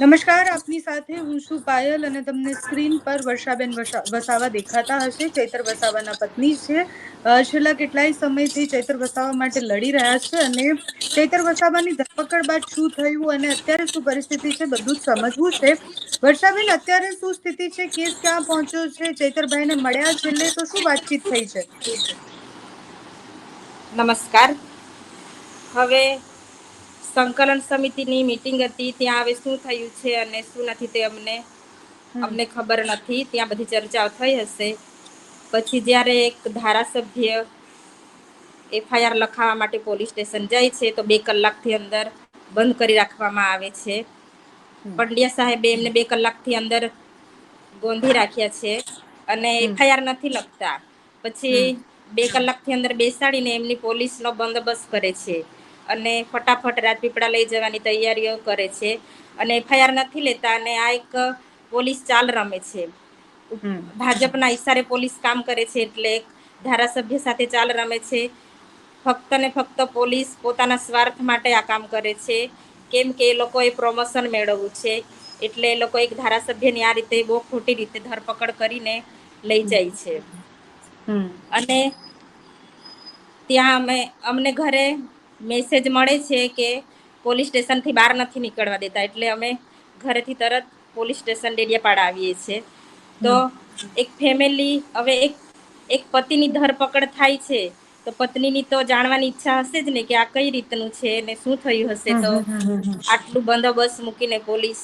નમસ્કાર, આપની સાથે હું છું પાયલ અને તમને સ્ક્રીન પર વર્ષાબેન વસાવા દેખાતા હશે. ચૈતર વસાવાના પત્ની છે. છેલ્લા કેટલાય સમયથી ચૈતર વસાવા માટે લડી રહ્યા છે અને ચૈતર વસાવાની ધરપકડ બાદ શું થયું અને અત્યારે શું પરિસ્થિતિ છે બધું જ સમજવું છે. વર્ષાબેન, અત્યારે શું સ્થિતિ છે? કેસ ક્યાં પહોંચ્યો છે? ચૈતરભાઈને મળ્યા છેલ્લે તો શું વાતચીત થઈ છે? નમસ્કાર. હવે સંકલન સમિતિની મિટિંગ હતી. ત્યાં હવે શું થયું છે અને શું નથી તે અમને અમને ખબર નથી. ત્યાં બધી ચર્ચાઓ થઈ હશે. પછી જ્યારે એક ધારાસભ્ય એફઆઈઆર લખાવા માટે પોલીસ સ્ટેશન જાય છે તો બે કલાકથી અંદર બંધ કરી રાખવામાં આવે છે. પંડ્યા સાહેબે એમને બે કલાકથી અંદર ગોંધી રાખ્યા છે અને એફઆઈઆર નથી લખતા. પછી બે કલાકથી અંદર બેસાડીને એમની પોલીસનો બંદોબસ્ત કરે છે. અને ફટાફટ રાજપીપળા લઈ જવાની તૈયારીઓ કરે છે. અને એફઆઈઆર નથી લેતા અને આ એક પોલીસ ચાલ રમે છે. ભાજપના ભાજપ ઈશારે પોલીસ કામ કરે છે એટલે એક ધારાસભ્ય સાથે ચાલ રમે છે. ફક્ત ને ફક્ત પોલીસ પોતાના સ્વાર્થ માટે આ કામ કરે છે. કેમ કે એ લોકોએ પ્રમોશન મેળવવું છે. એટલે એ લોકો એક ધારાસભ્યની આ રીતે બહુ ખોટી રીતે ધરપકડ કરીને લઈ જાય છે. અને ત્યાં અમે અમને ઘરે મેસેજ મળે છે કે પોલીસ સ્ટેશનથી બહાર નથી નીકળવા દેતા. એટલે અમે ઘરેથી તરત પોલીસ સ્ટેશન ડેડિયાપાડા આવીએ છીએ. તો એક ફેમિલી હવે એક એક પતિની ધરપકડ થાય છે. તો પત્નીની તો જાણવાની ઈચ્છા હશે જ ને કે આ કઈ રીતનું છે ને શું થયું હશે? તો આટલું બંદોબસ્ત મૂકીને પોલીસ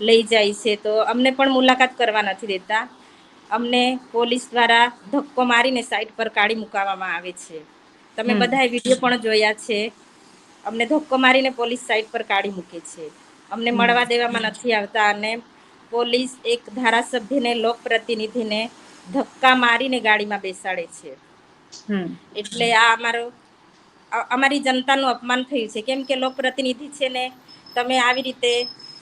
લઈ જાય છે. તો અમને પણ મુલાકાત કરવા નથી દેતા. અમને પોલીસ દ્વારા ધક્કો મારીને સાઈટ પર કાઢી મુકવામાં આવે છે. તમે બધાએ વીડિયો પણ જોયા છે. અમને ધક્કો મારીને પોલીસ સાઈડ પર કાઢી મૂકે છે. અમને મળવા દેવામાં નથી આવતા અને પોલીસ એક ધારાસભ્યને લોક પ્રતિનિધિને ધક્કા મારીને ગાડીમાં બેસાડે છે. એટલે આ અમારો અમારી જનતાનું અપમાન થયું છે. કેમ કે લોક પ્રતિનિધિ છે ને તમે આવી રીતે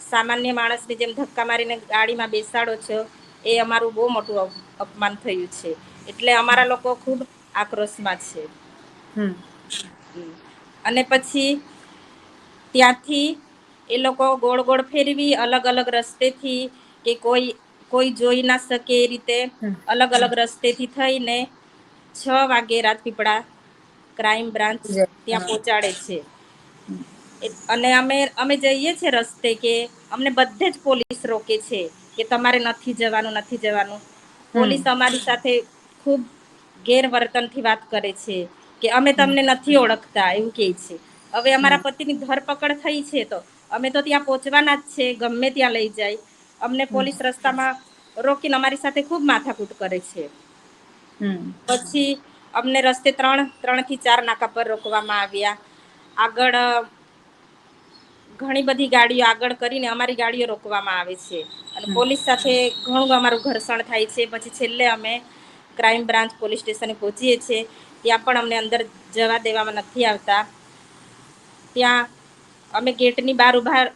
સામાન્ય માણસને જેમ ધક્કા મારીને ગાડીમાં બેસાડો છો એ અમારું બહુ મોટું અપમાન થયું છે. એટલે અમારા લોકો ખૂબ આક્રોશમાં છે. અને પછી ત્યાંથી એ લોકો ગોળ ગોળ ફેરવી અલગ અલગ રસ્તેથી કે કોઈ કોઈ જોઈ ના શકે એ રીતે અલગ અલગ રસ્તેથી થઈને છ વાગે રાજપીપળા ક્રાઇમ બ્રાન્ચ ત્યાં પહોંચાડે છે. અને અમે અમે જઈએ છીએ રસ્તે કે અમને બધે જ પોલીસ રોકે છે કે તમારે નથી જવાનું નથી જવાનું. પોલીસ અમારી સાથે ખૂબ ગેરવર્તનથી વાત કરે છે. કે અમે તમને નથી ઓળખતા એવું કહે છે. હવે અમારા પતિની ધરપકડ થઈ છે તો અમે તો ત્યાં પહોંચવાના જ છે ગમે ત્યાં લઈ જાય. અમને પોલીસ રસ્તામાં રોકીને અમારી સાથે ખૂબ માથાકૂટ કરે છે. પછી અમને રસ્તે ત્રણ ત્રણથી ચાર નાકા પર રોકવામાં આવ્યા. આગળ ઘણી બધી ગાડીઓ આગળ કરીને અમારી ગાડીઓ રોકવામાં આવે છે. અને પોલીસ સાથે ઘણું અમારું ઘર્ષણ થાય છે. પછી છેલ્લે અમે ક્રાઈમ બ્રાન્ચ પોલીસ સ્ટેશન પહોંચીએ છીએ. ત્યાં પણ અમને અંદર જવા દેવામાં નથી આવતા. ત્યાં અમે ગેટની બાર ઉભાર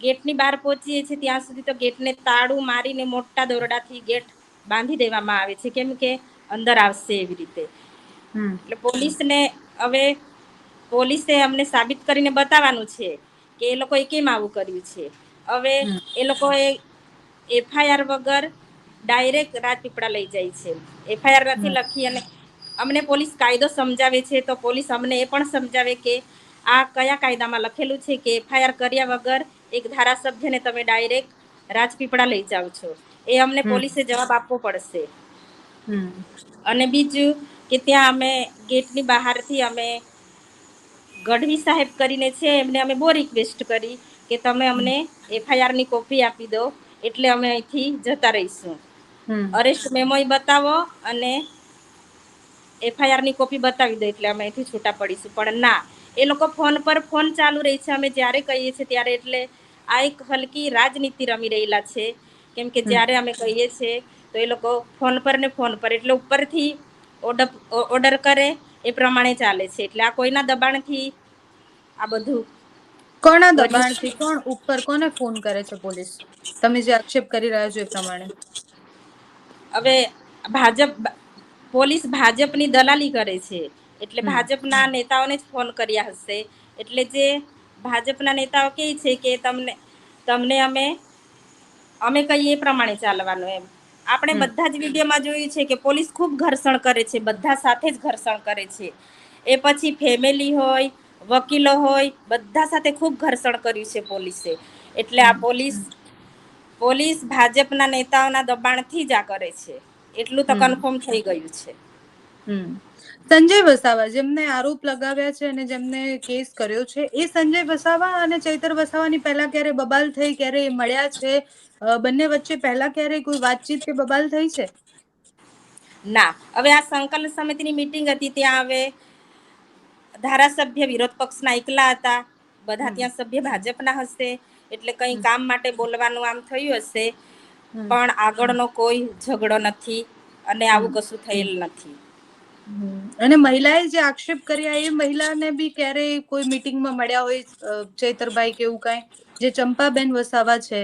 ગેટની બહાર પહોંચીએ છીએ ત્યાં સુધી તો ગેટને તાળું મારીને મોટા દોરડાથી ગેટ બાંધી દેવામાં આવે છે. કેમ કે અંદર આવશે એવી રીતે. એટલે પોલીસને હવે પોલીસે અમને સાબિત કરીને બતાવવાનું છે કે એ લોકોએ કેમ આવું કર્યું છે. હવે એ લોકોએ એફઆઈઆર વગર ડાયરેક્ટ રાજપીપળા લઈ જાય છે. એફઆઈઆર નથી લખી અને અમને પોલીસ કાયદો સમજાવે છે તો પોલીસ અમને એ પણ સમજાવે કે આ કયા કાયદામાં લખેલું છે કે એફઆઈઆર કર્યા વગર એક ધારાસભ્યને તમે ડાયરેક્ટ રાજપીપળા લઈ જાઓ છો. એ અમને પોલીસે જવાબ આપવો પડશે. અને બીજું કે ત્યાં અમે ગેટની બહારથી અમે ગઢવી સાહેબ કરીને છે એમને અમે બહુ રિક્વેસ્ટ કરી કે તમે અમને એફઆઈઆરની કોપી આપી દો એટલે અમે અહીંથી જતા રહીશું. અરેસ્ટ મેમોય બતાવો અને એફઆઈઆરની કોપી બતાવી દો એટલે અમે અહીંથી છૂટા પડીશું. પણ ના એ લોકો ફોન પર ફોન ચાલુ રહી છે અમે જયારે કહીએ છીએ ત્યારે એટલે આ એક હલકી રાજનીતિ રમી રહેલા છે. કેમ કે જયારે અમે કહીએ છીએ તો એ લોકો ફોન પર ને ફોન પર એટલે ઉપરથી ઓર્ડર ઓર્ડર કરે એ પ્રમાણે ચાલે છે. એટલે આ કોઈના દબાણથી આ બધું કોના દબાણથી? દબાણથી કોણ ઉપર કોને ફોન કરે છે પોલીસ? તમે જે આક્ષેપ કરી રહ્યા છો એ પ્રમાણે. હવે ભાજપ પોલીસ ભાજપની દલાલી કરે છે. એટલે ભાજપના નેતાઓને જ ફોન કર્યા હશે. એટલે જે ભાજપના નેતાઓ કે છે કે તમને તમને અમે અમે કહીએ એ પ્રમાણે ચાલવાનું એમ. આપણે બધા જ વિડીયોમાં જોયું છે કે પોલીસ ખૂબ ઘર્ષણ કરે છે. બધા સાથે જ ઘર્ષણ કરે છે. એ પછી ફેમિલી હોય વકીલો હોય બધા સાથે ખૂબ ઘર્ષણ કર્યું છે પોલીસે. એટલે આ પોલીસ પોલીસ ભાજપના નેતાઓના દબાણથી જ આ કરે છે. એટલું તો કન્ફર્મ થઈ ગયું છે. હમ. સંજય વસાવા જેમને આરોપ લગાવ્યા છે અને જેમને કેસ કર્યો છે એ સંજય વસાવા અને ચૈતર વસાવાની પહેલા ક્યારે બબાલ થઈ ક્યારે મળ્યા છે? બંને વચ્ચે પહેલા ક્યારે કોઈ વાતચીત કે બબાલ થઈ છે? ના. હવે આ સંકલન સમિતિની મિટિંગ હતી ત્યાં હવે ધારાસભ્ય વિરોધ પક્ષના એકલા હતા. બધા ત્યાં સભ્ય ભાજપના હશે. એટલે કઈ કામ માટે બોલવાનું આમ થયું હશે પણ આગળનો કોઈ ઝઘડો નથી અને આવું કશું થયેલ નથી. અને મહિલાએ જે આક્ષેપ કર્યા એ મહિલાને બી ક્યારેય કોઈ મીટિંગમાં મળ્યા હોય ચૈતરભાઈ કે એવું કઈ જે ચંપાબેન વસાવા છે?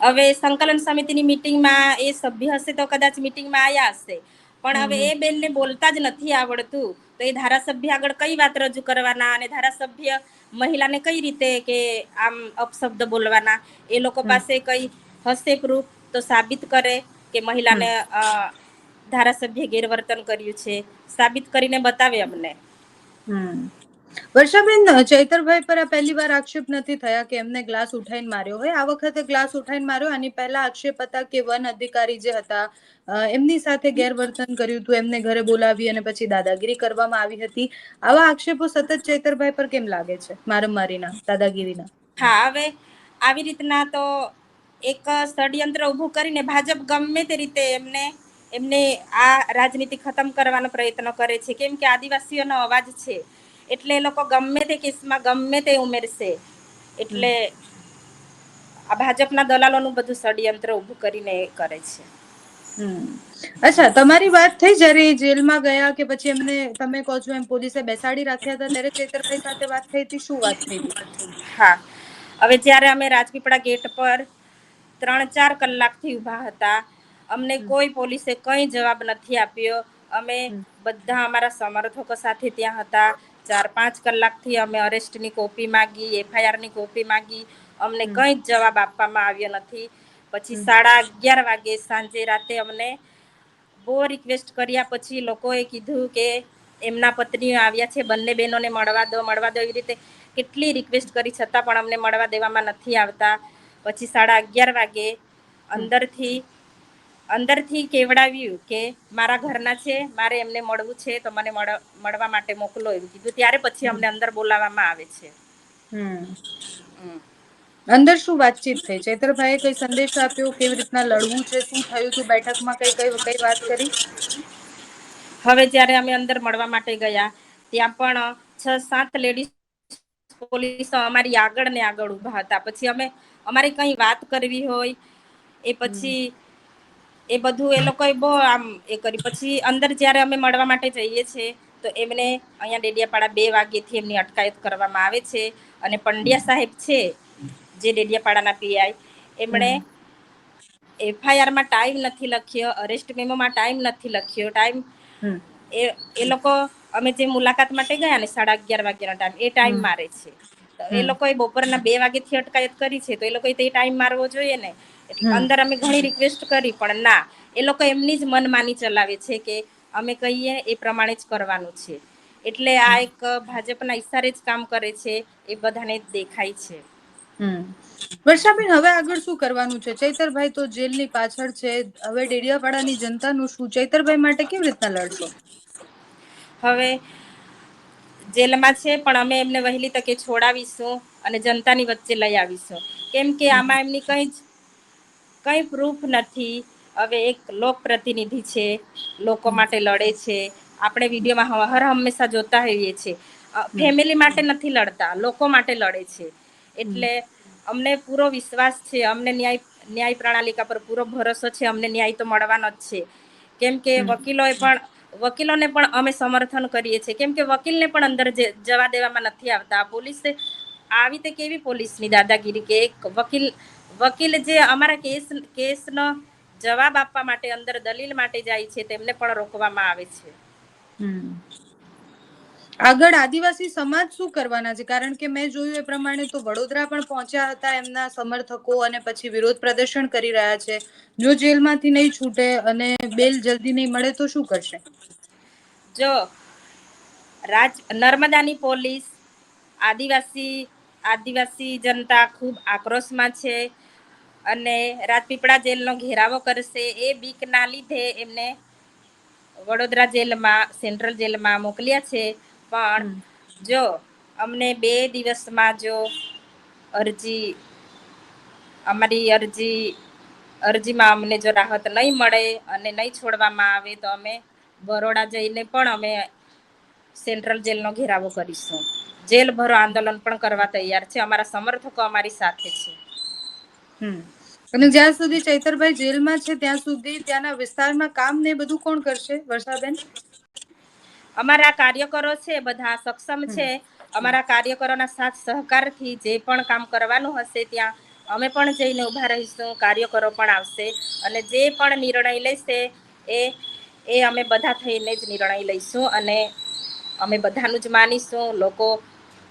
હવે સંકલન સમિતિની મિટિંગમાં એ સભ્ય હશે તો કદાચ મિટિંગમાં આવ્યા હશે. પણ હવે એ બેનને બોલતા જ નથી આવડતું. તો એ ધારાસભ્ય આગળ કઈ વાત રજૂ કરવાના અને ધારાસભ્ય મહિલાને કઈ રીતે કે આમ અપશબ્દ બોલવાના? એ લોકો પાસે કઈ હશે પ્રૂફ? તો સાબિત કરે કે મહિલાને ધારાસભ્ય ગેરવર્તન કર્યું છે. સાબિત કરીને બતાવે અમને. હમ. વર્ષાબેન ચૈતરભાઈ પર આ પહેલી વાર આક્ષેપ નથી થયા કે એમને ગ્લાસ ઉઠાઈને માર્યો હોય? આ વખતે ગ્લાસ ઉઠાઈને માર્યો? આની પહેલા આક્ષેપ હતા કે વન અધિકારી જે હતા એમની સાથે ગેરવર્તન કર્યું હતું, એમને ઘરે બોલાવી અને પછી દાદાગીરી કરવામાં આવી હતી. આવા આક્ષેપો સતત ચૈતરભાઈ પર કેમ લાગે છે? મારમારીના દાદાગીરીના. હા, હવે આવી રીતના તો એક ષડયંત્ર ઊભું કરીને ભાજપ ગમે તે રીતે એમને એમને આ રાજનીતિ ખતમ કરવાનો પ્રયત્ન કરે છે. કેમ કે આદિવાસીઓનો અવાજ છે. એટલે એ લોકો ગમે તે કેસમાં ગમે તે ઉમેરશે. એટલે આ ભાજપના દલાલોનું બધું ષડયંત્ર ઊભું કરીને એ કરે છે. હમ. અચ્છા તમારી વાત થઈ જયારે જેલમાં ગયા કે પછી એમને તમે કહો છો એમ પોલીસે બેસાડી રાખ્યા હતા ત્યારે ચેતરભાઈ સાથે વાત થઈ હતી શું વાત થઈ હતી? હા. હવે જ્યારે અમે રાજપીપળા ગેટ પર ત્રણ ચાર કલાકથી ઊભા હતા અમને કોઈ પોલીસે કંઈ જવાબ નથી આપ્યો. અમે બધા અમારા સમર્થકો સાથે ત્યાં હતા. ચાર પાંચ કલાકથી અમે અરેસ્ટની કોપી માંગી એફઆઈઆરની કોપી માંગી. અમને કંઈ જ જવાબ આપવામાં આવ્યો નથી. પછી સાડા અગિયાર વાગે સાંજે રાતે અમને બહુ રિક્વેસ્ટ કર્યા. પછી લોકોએ કીધું કે એમના પત્નીઓ આવ્યા છે બંને બહેનોને મળવા દો મળવા દો એવી રીતે કેટલી રિક્વેસ્ટ કરી છતાં પણ અમને મળવા દેવામાં નથી આવતા. પછી સાડા અગિયાર વાગે અંદરથી અંદરથી કેવડાવ્યું કે મારા ઘરના છે મારે એમને મળવું છે તો મને મળવા માટે મોકલો એવું કીધું. ત્યારે પછી અમને અંદર બોલાવવામાં આવે છે. અંદર શું વાતચીત થઈ? ચૈત્રભાઈએ કઈ સંદેશ આપ્યો? કેવી રીતના લડવું છે? શું થયું તું બેઠકમાં કઈ કઈ કઈ વાત કરી? હવે જ્યારે અમે અંદર મળવા માટે ગયા ત્યાં પણ છ સાત લેડીઝ પોલીસ અમારી આગળ ને આગળ ઊભા હતા. પછી અમે અમારે કઈ વાત કરવી હોય એ પછી એ બધું એ લોકોએ બહુ આમ એ કરી. પછી અંદર જ્યારે અમે મળવા માટે જઈએ છીએ તો એમને અહીંયા ડેડિયાપાડા બે વાગ્યેથી એમની અટકાયત કરવામાં આવે છે. અને પંડ્યા સાહેબ છે જે ડેડિયાપાડાના પીઆઈ એમણે એફઆઈઆરમાં ટાઈમ નથી લખ્યો અરેસ્ટ મેમોમાં ટાઈમ નથી લખ્યો ટાઈમ એ એ લોકો અમે જે મુલાકાત માટે ગયા ને સાડા અગિયાર વાગ્યાનો ટાઈમ એ ટાઈમ મારે છે. એ લોકોએ બપોરના બે વાગ્યાથી અટકાયત કરી છે તો એ લોકોએ તે ટાઈમ મારવો જોઈએ ને. હમ. અંદર અમે ઘણી રિક્વેસ્ટ કરી પણ ના એ લોકો એમની જ મન માની ચલાવે છે કે અમે કહીએ એ પ્રમાણે જ કરવાનું છે. એટલે આ એક ભાજપના ઈશારે જ કામ કરે છે એ બધાને દેખાય છે. વર્ષાબેન હવે આગળ શું કરવાનું છે? ચૈતરભાઈ તો જેલની પાછળ છે. હવે ડેડિયાપાડાની જનતાનું શું? ચૈતરભાઈ માટે કેવી રીતના લડશો? હવે જેલમાં છે પણ અમે એમને વહેલી તકે છોડાવીશું અને જનતાની વચ્ચે લઈ આવીશું. કેમ કે આમાં એમની કંઈ જ કઈ પ્રૂફ નથી. હવે એક લોક પ્રતિનિધિ છે લોકો માટે લડે છે. આપણે વિડીયોમાં હર હંમેશા જોતા હોઈએ છીએ. ફેમિલી માટે નથી લડતા લોકો માટે લડે છે. એટલે અમને પૂરો વિશ્વાસ છે અમને ન્યાય ન્યાય પ્રણાલિકા પર પૂરો ભરોસો છે અમને ન્યાય તો મળવાનો જ છે. કેમ કે વકીલોએ પણ વકીલોને પણ અમે સમર્થન કરીએ છીએ. કેમ કે વકીલને પણ અંદર જવા દેવામાં નથી આવતા. પોલીસે આવી તે કેવી પોલીસની દાદાગીરી કે એક વકીલ વકીલ જે અમારા કેસ કેસનો જવાબ આપવા માટે અંદર દલીલ માટે જાય છે તેમને પણ રોકવામાં આવે છે. હમ. આગળ આદિવાસી સમાજ શું કરવાના છે? કારણ કે મેં જોયું એ પ્રમાણે તો વડોદરા પણ પહોંચ્યા હતા એમના સમર્થકો અને પછી વિરોધ પ્રદર્શન કરી રહ્યા છે. જો જેલમાંથી નહીં છૂટે અને બેલ જલ્દી નહીં મળે તો શું કરશે? જો રાજ નર્મદાની પોલીસ આદિવાસી આદિવાસી જનતા ખૂબ આક્રોશમાં છે. અને રાજપીપળા જેલનો ઘેરાવો કરશે. એ બીકના લીધે એમને વડોદરા જેલમાં સેન્ટ્રલ જેલમાં મોકલ્યા છે. પણ જો અમને બે દિવસમાં જો અરજી અમારી અરજી અરજીમાં અમને જો રાહત નહીં મળે અને નહીં છોડવામાં આવે તો અમે બરોડા જઈને પણ અમે સેન્ટ્રલ જેલનો ઘેરાવો કરીશું. જેલ ભરો આંદોલન પણ કરવા તૈયાર છે. અમારા સમર્થકો અમારી સાથે છે. હમ. અને જ્યાં સુધી ચૈતરભાઈ જેલમાં છે ત્યાં સુધી ત્યાંના વિસ્તારમાં કામ ને બધું કોણ કરશે વર્ષાબેન? અમારા કાર્યકરો છે બધા સક્ષમ છે. અમારા કાર્યકરોના સાથ સહકારથી જે પણ કામ કરવાનું હશે ત્યાં અમે પણ જઈને ઊભા રહીશું કાર્યકરો પણ આવશે અને જે પણ નિર્ણય લેશે એ એ અમે બધા થઈને જ નિર્ણય લઈશું અને અમે બધાનું જ માનીશું. લોકો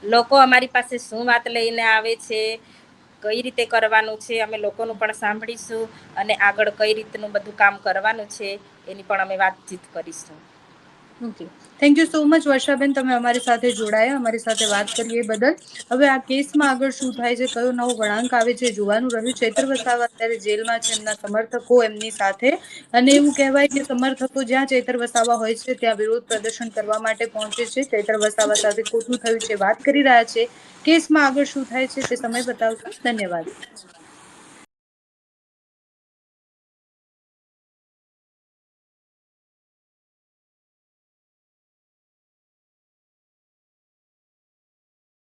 લોકો અમારી પાસે શું વાત લઈને આવે છે કઈ રીતે કરવાનું છે, અમે લોકોનું પણ સાંભળીશું અને આગળ કઈ રીતનું બધું કામ કરવાનું છે, એની પણ અમે વાતચીત કરીશું. Okay thank you so much વર્ષાબેન. તમે અમારી સાથે જોડાયા, અમારી સાથે વાત કરી એ બદલ. હવે આ કેસમાં આગળ શું થાય છે, કયો નવો વળાંક આવે છે જોવાનું રહ્યું. ચેતર વસાવા અત્યારે જેલમાં છે, એમના સમર્થકો એમની સાથે. અને એવું કહેવાય કે સમર્થકો જ્યાં ચેતર વસાવા હોય છે, ત્યાં વિરોધ પ્રદર્શન કરવા માટે પહોંચે છે. ચૈત્ર વસાવા સાથે ખોટું થયું છે, વાત કરી રહ્યા છે. કેસમાં આગળ શું થાય છે, તે સમય બતાવશો. ધન્યવાદ.